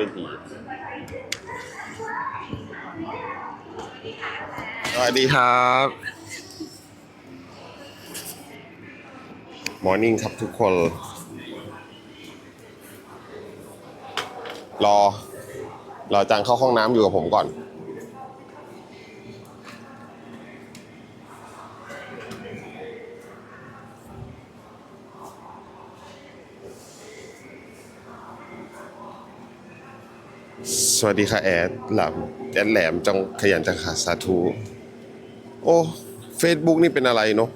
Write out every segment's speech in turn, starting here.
เวทีสวัสดีครับ มอร์นิ่งครับทุกคน รอ รอจังเข้าห้องน้ำอยู่กับผมก่อน สวัสดีค่ะแอดหลามแอดแหลมจงขยันจังค่ะสาธุโอ้เฟซบุ๊กนี่เป็นอะไรเนาะ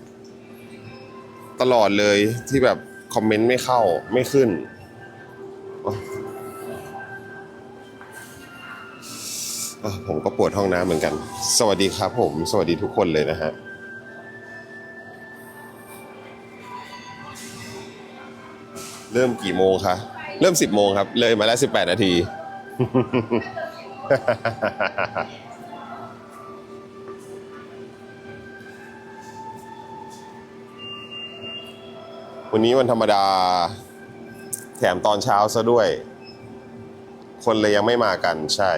ตลอดเลยที่แบบคอมเมนต์ไม่เข้าไม่ขึ้น ผมก็ปวดห้องน้ำเหมือนกัน สวัสดีครับผม สวัสดีทุกคนเลยนะฮะเริ่มกี่โมงคะ เริ่มสิบโมงครับ เลยมาแล้วสิบแปดนาที วันนี้วันธรรมดา แถมตอนเช้าซะด้วย คนเลยยังไม่มากันใช่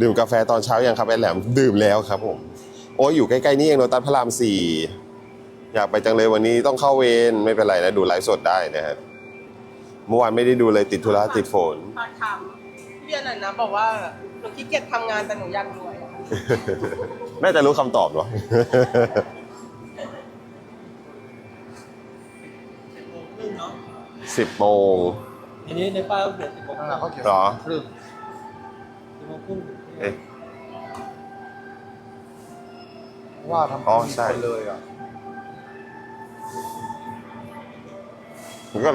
ดื่มกาแฟตอนเช้ายังครับแอแหลมดื่มแล้วครับผม โอ้ยอยู่ใกล้ๆนี่เองโนตัสพระรามสี่อยากไปจังเลยวันนี้ต้องเข้าเวรไม่เป็นไรนะ ดูไลฟ์สดได้นะครับเมื่อวานไม่ได้ดูเลยติดธุระติดฝนฝากถา พี่อนันต์นะบอกว่าหนูขี้เกียจทำงานแต่หนูอยากรวยอะน่าจะรู้คำตอบเนาะครึ่งเนาะสิบโมงทีนี้ในป้ายก็เขียนสิบโมงนั่นแหละเขาเขียนเหรอ ครึ่งสิบโมงครึ่งเอ๊ะ ว่าทำอ๋อใช่ไปเลยอะมันก็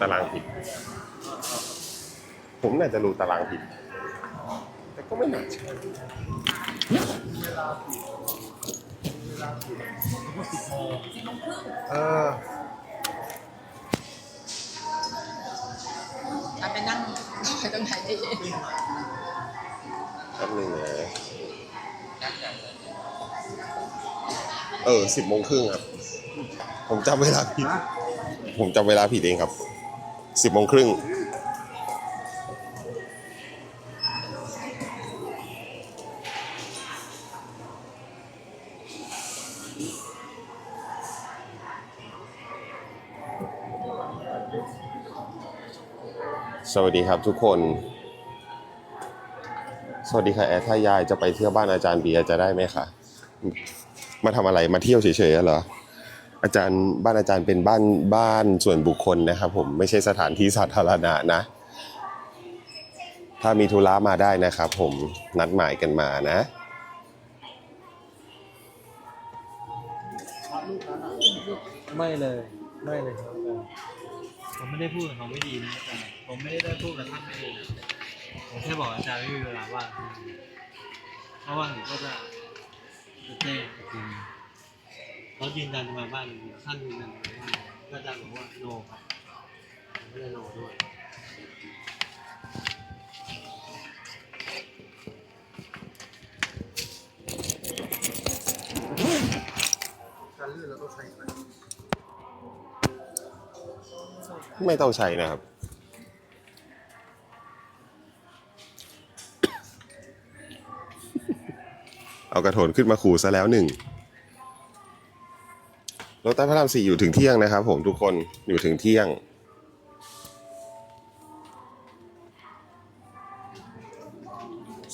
ตารางผิด ผมน่าจะรู้ตารางผิด แต่ก็ไม่น่าใช่เออเอาไปนั่งไปตรงไหนดีแป๊บนึงนะเออสิบโมงครึ่งครับ ผมจำเวลาผิด ผมจำเวลาผิดเองครับ สิบโมงครึ่งสวัสดีครับทุกคน สวัสดีค่ะแอดถ้ายายจะไปเที่ยวบ้านอาจารย์เบียร์จะได้ไหมคะ มาทำอะไรมาเที่ยวเฉยๆเหรอ อาจารย์บ้านอาจารย์เป็นบ้านบ้านส่วนบุคคลนะครับ ผมไม่ใช่สถานที่สาธารณะนะ ถ้ามีธุระมาได้นะครับผมนัดหมายกันมานะไม่เลยไม่เลยครับผมไม่ได้พูดกับเขาไม่ดีนะอาจารย์ผมไม่ได้ได้พูดกับท่านไม่ดีนะผมแค่บอกอาจารย์ไม่มีเวลาว่างเพราะว่าหนูก็จะจะแจ้งอีกที เขายืนยันมาบ้านจริงท่านยืนยันมาบ้านก็จารย์บอกว่าโนครับไม่ได้โนด้วยการลื่นแล้วก็ใช้อะไรไม่ต้องใช้นะครับเอากระโถนขึ้นมาขู่ซะแล้วหนึ่ง รถใต้พระรามสี่อยู่ถึงเที่ยงนะครับ ผมทุกคนอยู่ถึงเที่ยง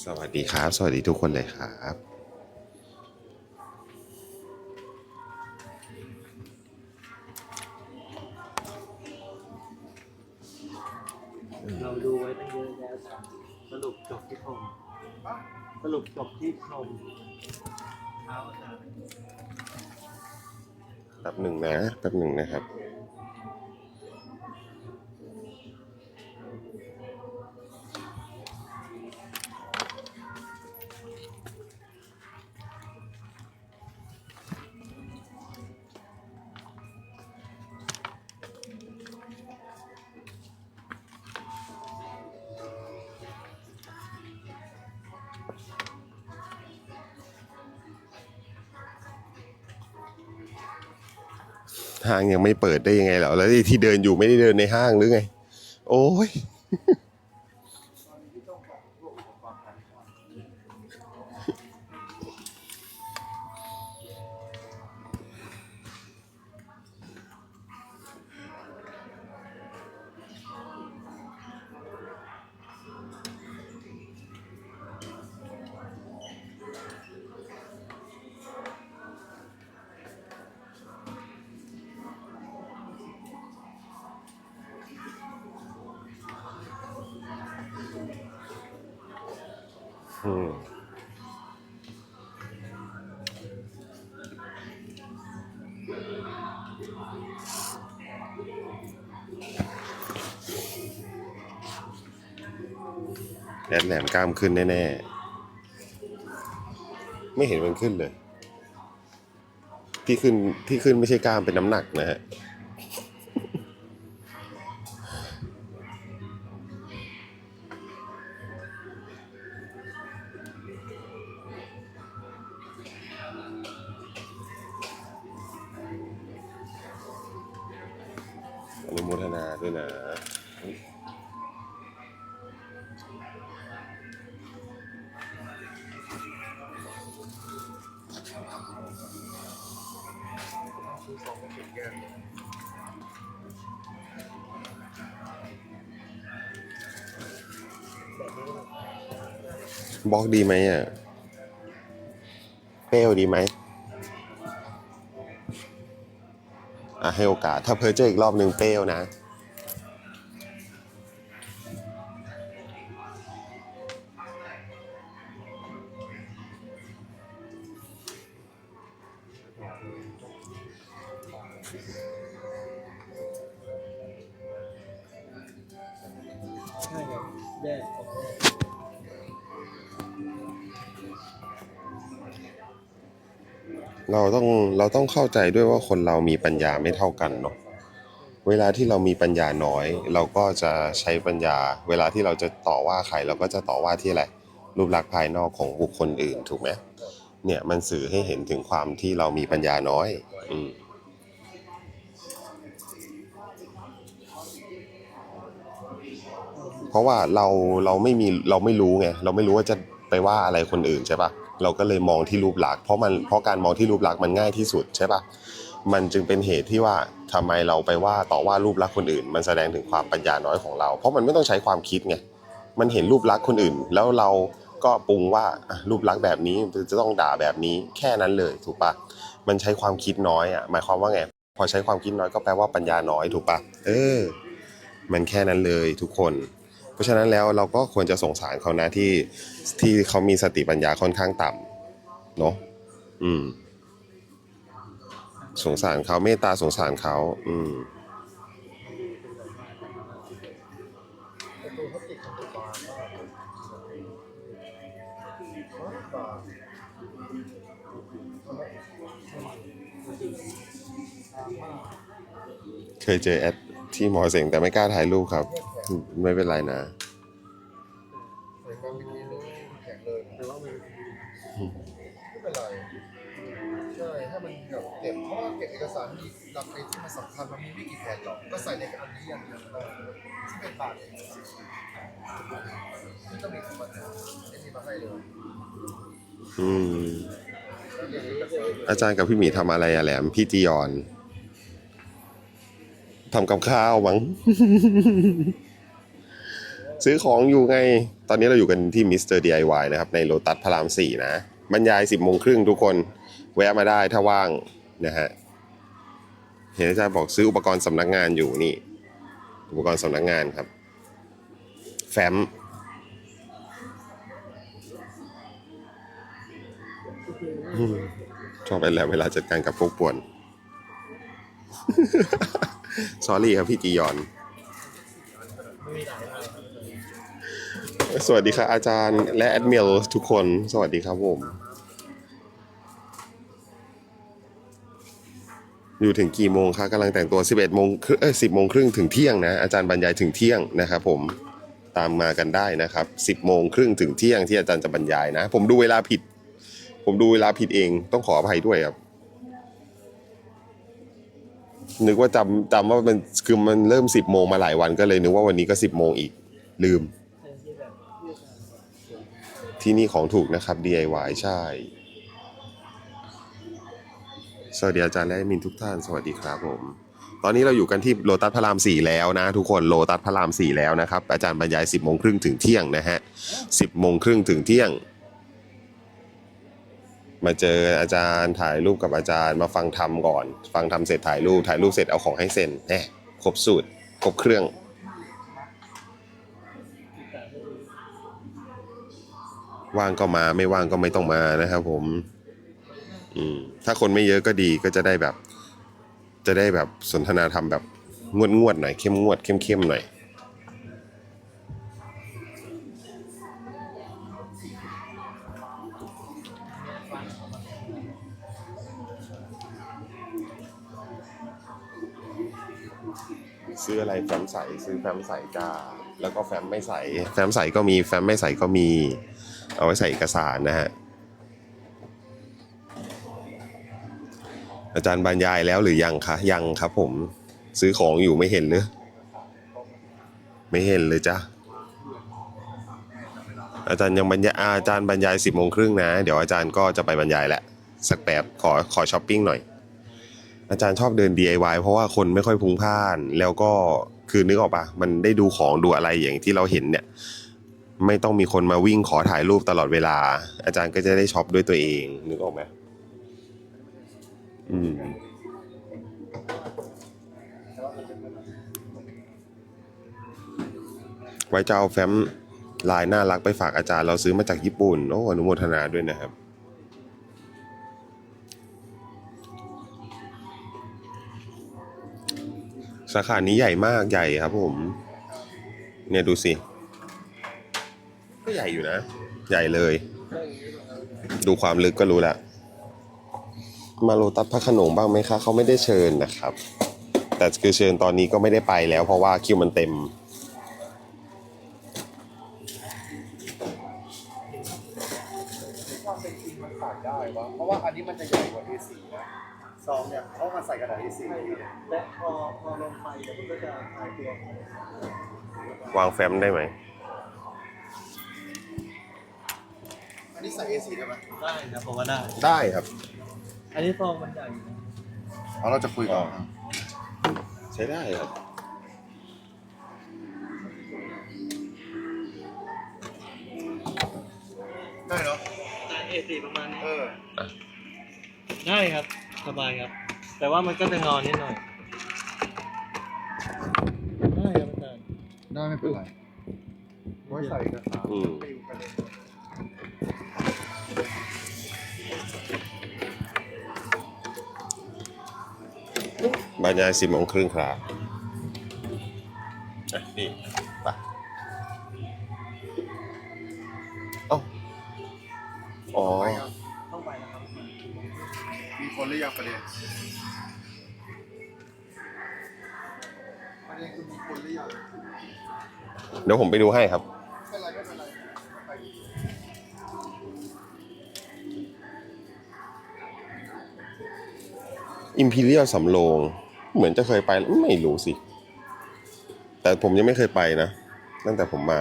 สวัสดีครับ สวัสดีทุกคนเลยครับเราดูไว้ตั้งเยอะแล้วอาจารย์สรุปจบที่พรมสรุปจบที่พรมเท้าอาจารย์ แป๊บหนึ่งนะแป๊บหนึ่งนะครับ ห้างยังไม่เปิดได้ยังไงเหรอแล้วที่เดินอยู่ไม่ได้เดินในห้างหรือไง โอ้ย อืมแอดแหลมกล้ามขึ้นแน่ๆ ไม่เห็นมันขึ้นเลย ที่ขึ้นที่ขึ้นไม่ใช่กล้ามเป็นน้ำหนักนะฮะ นุโมทนาด้วยนะบล็อกดีไหมอะเปรี้ยวดีไหม ให้โอกาสถ้าเพอเจออีกรอบหนึ่งเปรี้ยวนะ เราต้องเราต้องเข้าใจด้วยว่าคนเรามีปัญญาไม่เท่ากันเนาะเวลาที่เรามีปัญญาน้อย เราก็จะใช้ปัญญา เวลาที่เราจะต่อว่าใครเราก็จะต่อว่าที่อะไรรูปลักษณ์ภายนอกของบุคคลอื่นถูกไหมเนี่ยมันสื่อให้เห็นถึงความที่เรามีปัญญาน้อย อืมเพราะว่าเราเราไม่มีเราไม่รู้ไงเราไม่รู้ว่าจะไปว่าอะไรคนอื่นใช่ปะ เราก็เลยมองที่รูปลักษณ์เพราะมันเพราะการมองที่รูปลักษณ์มันง่ายที่สุดใช่ปะมันจึงเป็นเหตุที่ว่าทำไมเราไปว่าต่อว่ารูปลักษณ์คนอื่น มันแสดงถึงความปัญญาน้อยของเรา เพราะมันไม่ต้องใช้ความคิดไงมันเห็นรูปลักษณ์คนอื่น แล้วเราก็ปรุงว่ารูปลักษณ์แบบนี้จะต้องด่าแบบนี้แค่นั้นเลยถูกปะมันใช้ความคิดน้อยอะหมายความว่าไงพอใช้ความคิดน้อยก็แปลว่าปัญญาน้อยถูกปะเออ มันแค่นั้นเลยทุกคน เพราะฉะนั้นแล้วเราก็ควรจะสงสารเขานะที่ที่เขามีสติปัญญาค่อนข้างต่ำเนาะอืม สงสารเขาเมตตาสงสารเขาอืมประตูเขาติดประตูบานบานเคยเจอแอดที่หมอเสงแต่ไม่กล้าถ่ายรูปครับ ไม่เป็นไรนะใส่ความเป็นนี้เลยแข็งเลยแต่ว่ามันไม่เป็นไรใช่ให้มันแบบเก็บเพราะว่าเก็บเอกสารมีหลักไอ้ที่มันสำคัญมันมีไม่กี่แผ่นหรอกก็ใส่ในอันนี้อย่างเดียวก็ได้ที่เป็นบาทเองที่ต้องมีของมันเนี่ยไม่มีมาให้เลยอืมอาจารย์กับพี่หมีทำอะไรอะแหลมพี่จียอนทำกับข้าวมั้ง ซื้อของอยู่ไง ตอนนี้เราอยู่กันที่มิสเตอร์ DIY นะครับ ในโลตัสพระรามสี่นะ บรรยายสิบโมงครึ่งทุกคน แวะมาได้ถ้าว่างนะฮะ เห็นอาจารย์บอกซื้ออุปกรณ์สำนักงานอยู่นี่ อุปกรณ์สำนักงานครับ แฟ้มชอบไปแหล้วเวลาจัดการกับพวกป่วน สอรี่ครับพี่จียอน สวัสดีครับอาจารย์และแอดมิลทุกคน สวัสดีครับผม อยู่ถึงกี่โมงคะกำลังแต่งตัว 11โมงครึ่งเอ้ย10โมงครึ่งถึงเที่ยงนะ อาจารย์บรรยายถึงเที่ยงนะครับผมตามมากันได้นะครับ 10โมงครึ่งถึงเที่ยงที่อาจารย์จะบรรยายนะ ผมดูเวลาผิด ผมดูเวลาผิดเองต้องขออภัยด้วยครับ นึกว่าจำจำว่ามันคือมันเริ่มสิบโมงมาหลายวันก็เลยนึกว่าวันนี้ก็สิบโมงอีกลืม ที่นี่ของถูกนะครับ DIY ใช่ สวัสดีอาจารย์และมินทุกท่านสวัสดีครับผม ตอนนี้เราอยู่กันที่โลตัสพระรามสี่แล้วนะ ทุกคนโลตัสพระรามสี่แล้วนะครับ อาจารย์บรรยายสิบโมงครึ่งถึงเที่ยงนะฮะสิบโมงครึ่งถึงเที่ยง มาเจออาจารย์ถ่ายรูปกับอาจารย์มาฟังธรรมก่อน ฟังธรรมเสร็จถ่ายรูปถ่ายรูปเสร็จเอาของให้เซ็นแหมครบสูตรครบเครื่องว่างก็มาไม่ว่างก็ไม่ต้องมานะครับผมอืมถ้าคนไม่เยอะก็ดีก็จะได้แบบ จะได้แบบสนทนาธรรมแบบงวดงวดหน่อยเข้มงวดเข้มเข้มหน่อย ใสซื้อแฟ้มใสจ้าแล้วก็แฟ้มไม่ใส แฟ้มใสก็มีแฟ้มไม่ใสก็มี เอาไว้ใส่เอกสารนะฮะ อาจารย์บรรยายแล้วหรือยังคะยังครับผมซื้อของอยู่ไม่เห็นหรือไม่เห็นเลยจ้ะอาจารย์ยังบรรยายอาจารย์บรรยายสิบโมงครึ่งนะ เดี๋ยวอาจารย์ก็จะไปบรรยายแหละ สักแป๊บขอขอช้อปปิ้งหน่อย อาจารย์ชอบเดิน DIY เพราะว่าคนไม่ค่อยพลุงพล่าน แล้วก็ คือนึกออกปะมันได้ดูของดูอะไรอย่างที่เราเห็นเนี่ย ไม่ต้องมีคนมาวิ่งขอถ่ายรูปตลอดเวลา อาจารย์ก็จะได้ช็อปด้วยตัวเอง นึกออกไหมอืมไว้จะเอาแฟ้มลายน่ารักไปฝากอาจารย์ เราซื้อมาจากญี่ปุ่นโอ้อนุโมทนาด้วยนะครับ สาขานี้ใหญ่มากใหญ่ครับผม เนี่ยดูสิ ก็ใหญ่อยู่นะ ใหญ่เลย ดูความลึกก็รู้ละ มาโลตัสพระขนงบ้างไหมคะ เขาไม่ได้เชิญนะครับ แต่คือเชิญตอนนี้ก็ไม่ได้ไปแล้ว เพราะว่าคิวมันเต็มความเป็นจริงมันใส่ได้วะเพราะว่าอันนี้มันจะใหญ่กว่า A4 นะ ซองเนี่ยเพราะมันใส่กระดาษ A4 และพอพอลงไปเดี๋ยวมันก็จะหายตัววางแฟ้มได้ไหม อันนี้ใส่ A4 ได้ไหมได้นะผมว่าได้ ได้ครับ อันนี้ซองมันใหญ่อยู่นะเอาเราจะคุยก่อนใช้ได้ครับ ได้เนาะ ได้ A4 ประมาณนี้เออ ได้ครับ สบายครับ แต่ว่ามันก็จะงอนนิดหน่อยได้ครับอาจารย์ได้ไม่เป็นไรไว้ใส่เอกสารอืมไปอยู่กันเลยบรรยายสิบโมงครึ่งครับ เดี๋ยวผมไปดูให้ครับ อิมพีเรียลสำโรง เหมือนจะเคยไปไม่รู้สิ แต่ผมยังไม่เคยไปนะ ตั้งแต่ผมมา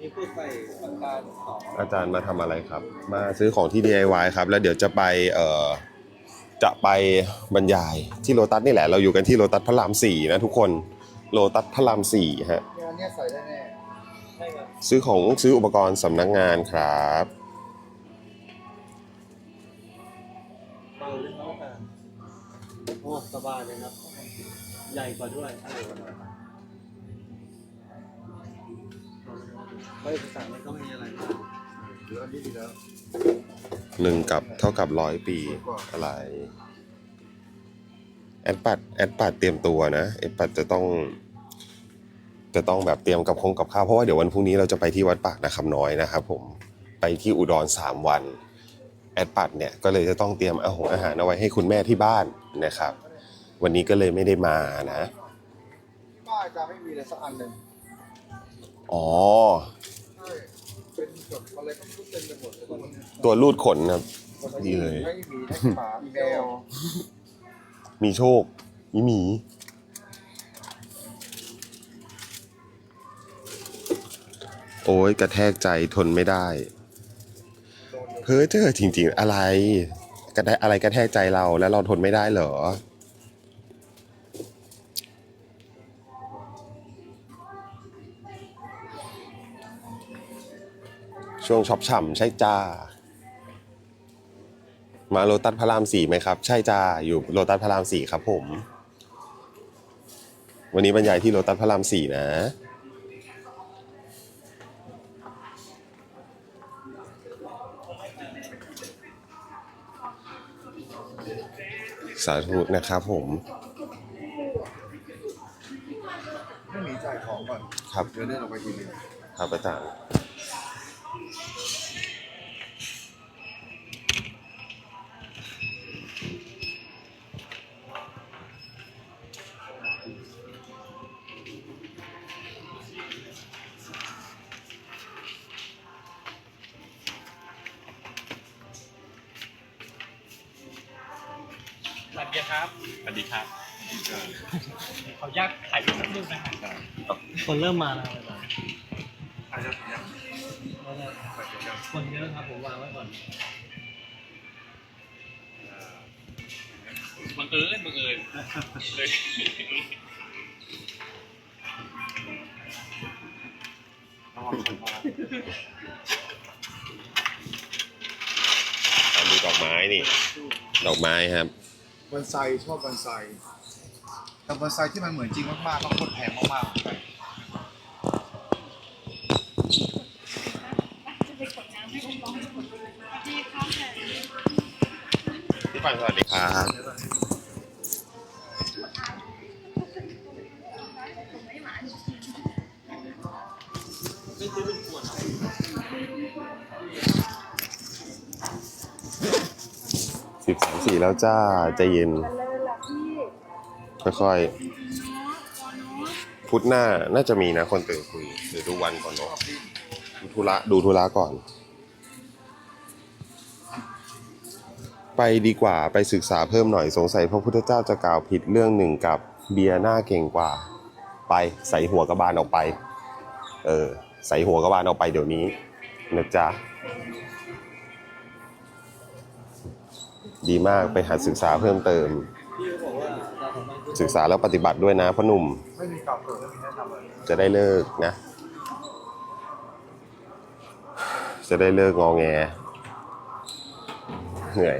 นี่พูดใส่ปากกาสองอาจารย์มาทำอะไรครับ มาซื้อของที่ DIY ครับ แล้วเดี๋ยวจะไปเอ่อจะไปบรรยายที่โลตัสนี่แหละ เราอยู่กันที่โลตัสพระรามสี่นะทุกคน โลตัสพระรามสี่ฮะ นี่ยอันเนี้ยใส่ได้แน่ใช่ครับซื้อของซื้ออุปกรณ์สำนักงานครับ เบาเลยครับอาจารย์โอ้สบายเลยครับ ใหญ่กว่าด้วยอะไรกว่าด้วยไม่เอกสารมันก็ไม่มีอะไรมากหรืออันนี้ดีแล้วหนึ่งกับเท่ากับร้อยปีอะไร แอดปัดแอดปัดเตรียมตัวนะ แอดปัดจะต้อง จะต้องแบบเตรียมกับคงกับข้าวเพราะว่าเดี๋ยววันพรุ่งนี้เราจะไปที่วัดปากนาคำน้อยนะครับผมไปที่อุดรสามวันแอดปัดเนี่ยก็เลยจะต้องเตรียมอาหารอาหารเอาไว้ให้คุณแม่ที่บ้านนะครับ วันนี้ก็เลยไม่ได้มานะป้าจะไม่มีเลยสักอันหนึ่งอ๋อใช่เป็นแบบอะไรก็ไม่รู้เต็มไปหมดเลยตอนนี้ตัวรูดขนครับ ดีเลย ไม่มีทั้งหมาแมวมีโชคมีหมี โอ้ยกระแทกใจทนไม่ได้เพ้อเจอจริง ๆ อะไรกระแทกอะไรกระแทกใจเราแล้วเราทนไม่ได้เหรอ ช่วงช็อปฉ่ำใช่จ้า มาโลตัสพระรามสี่ไหมครับ ใช่จ้าอยู่โลตัสพระรามสี่ครับผม วันนี้บรรยายที่โลตัสพระรามสี่นะ สาธุนะครับผมให้หมีจ่ายของก่อนครับ เดี๋ยวเดินออกไปทีนึงครับอาจารย์ คนเริ่มมาแล้วอาจารย์คนเยอะครับผมวางไว้ก่อนบังเอิญบังเอิญเลยตามดูดอกไม้นี่ ดอกไม้ครับบอนไซชอบบอนไซแต่บอนไซที่มันเหมือนจริงมากๆก็โคตรแพงมากๆ สวัสดีครับสิบสามสี่แล้วจ้า ใจเย็น ค่อยๆ พุธหน้าน่าจะมีนะคนตื่นคุยเดี๋ยวดูวันก่อนเนาะดูธุระดูธุระก่อน ไปดีกว่าไปศึกษาเพิ่มหน่อยสงสัยพระพุทธเจ้าจะกล่าวผิดเรื่องหนึ่งกับเบียร์หน้าเก่งกว่า ไปใส่หัวกระบาลออกไป เออใส่หัวกระบาลออกไปเดี๋ยวนี้นะจ๊ะดีมากไปหัดศึกษาเพิ่มเติม ศึกษาแล้วปฏิบัติด้วยนะพ่อหนุ่มจะได้เลิกนะ จะได้เลิกงอแงเหนื่อย